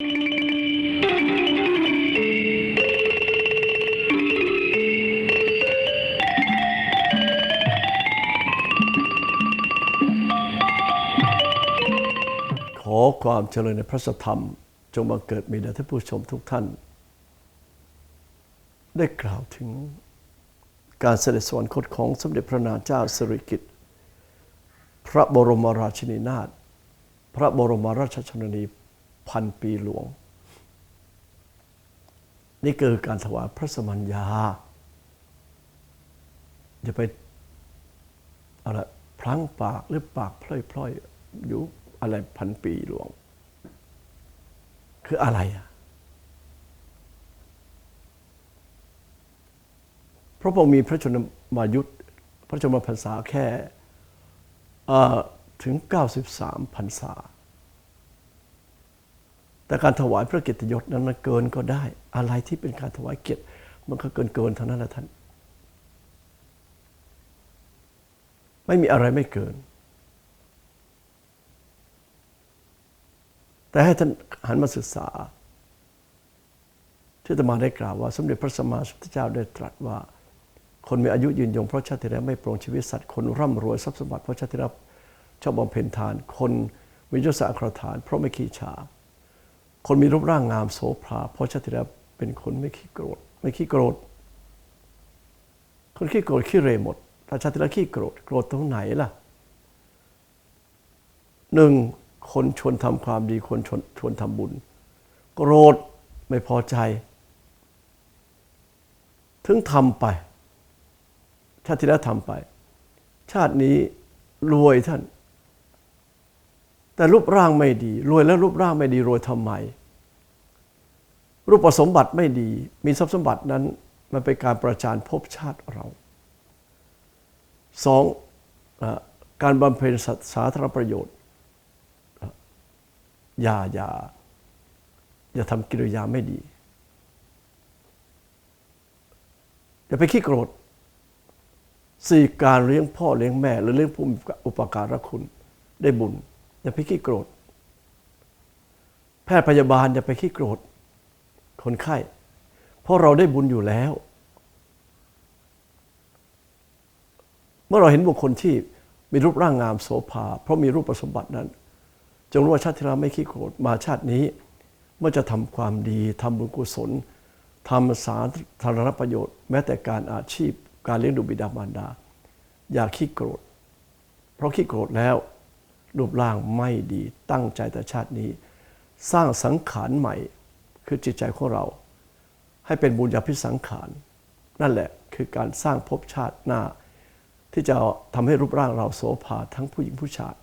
ขอความเจริญในพระธรรม จงบังเกิดมีแด่ท่านผู้ชมทุกท่าน ได้กล่าวถึงการเสด็จสวรรคตของสมเด็จพระนางเจ้าสิริกิติ์พระบรมราชินีนาถพระบรมราชชนนี พันปีหลวง นี่คือการถวายพระสมัญญาอย่าไปอะไรพลั้งปากหรือปากพล่อยๆอยู่อะไรพันปีหลวง คืออะไรอะพระองค์มีพระชนมายุทธพระชนมพรรษาแค่เอ่อถึง 93พรรษา แต่การถวายพระเกียรติยศนั้นมันเกินก็ได้ อะไรที่เป็นการถวายเกียรติมันก็เกินเกินเท่านั้นแหละท่าน ไม่มีอะไรไม่เกิน แต่ให้ท่านหันมาศึกษา ที่ตมาได้กล่าวว่า สมเด็จพระสัมมาสัมพุทธเจ้าได้ตรัสว่า คนมีอายุยืนยงเพราะชาติที่แล้วไม่ปรองชีวิตสัตว์คนร่ำรวยทรัพย์สมบัติเพราะชาติที่แล้วชอบบำเพ็ญทาน คนมียศอัครฐาน เพราะไม่ขี้ฉา คนมีรูปร่างงามโสภาเพราะชาติที่แล้วเป็นคนไม่ขี้โกรธ ไม่ขี้โกรธ คนขี้โกรธขี้เรหมดถ้าชาติแล้วขี้โกรธโกรธตรงไหนล่ะหนึ่งคนชวนทำความดีคนชวนชวนทำบุญ โกรธไม่พอใจ ถึงทำไป ชาติที่แล้วทำไป ชาตินี้รวยท่าน แต่รูปร่างไม่ดี รวยแล้วรูปร่างไม่ดีรวยทำไม รูปสมบัติไม่ดี มีทรัพย์สมบัตินั้น มันเป็นการประจานภพชาติเราสองอการบำเพ็ญสาสาธารณประโยชน์เอ่ออย่าอย่าอย่าทำกิริยาไม่ดี อย่าไปขี้โกรธสี่การเลี้ยงพ่อเลี้ยงแม่ หรือเลี้ยงผู้มีอุปการะคุณได้บุญ อย่าไปขี้โกรธ แพทย์พยาบาลอย่าไปขี้โกรธ คนไข้ เพราะเราได้บุญอยู่แล้ว เมื่อเราเห็นบุคคลที่มีรูปร่างงามโสภา เพราะมีรูปสมบัตินั้น จงรู้ว่าชาติที่แล้วไม่ขี้โกรธมาชาตินี้ เมื่อจะทำความดีทำบุญกุศลทำสาธารณประโยชน์ แม้แต่การอาชีพ การเลี้ยงดูบิดามารดา อย่าขี้โกรธ เพราะขี้โกรธแล้ว รูปร่างไม่ดีตั้งใจแต่ชาตินี้ สร้างสังขารใหม่ คือจิตใจของเรา ให้เป็นบุญญาพิสังขาร นั่นแหละคือการสร้างภพชาติหน้า ที่จะทำให้รูปร่างเราโสภาทั้งผู้หญิงผู้ชาย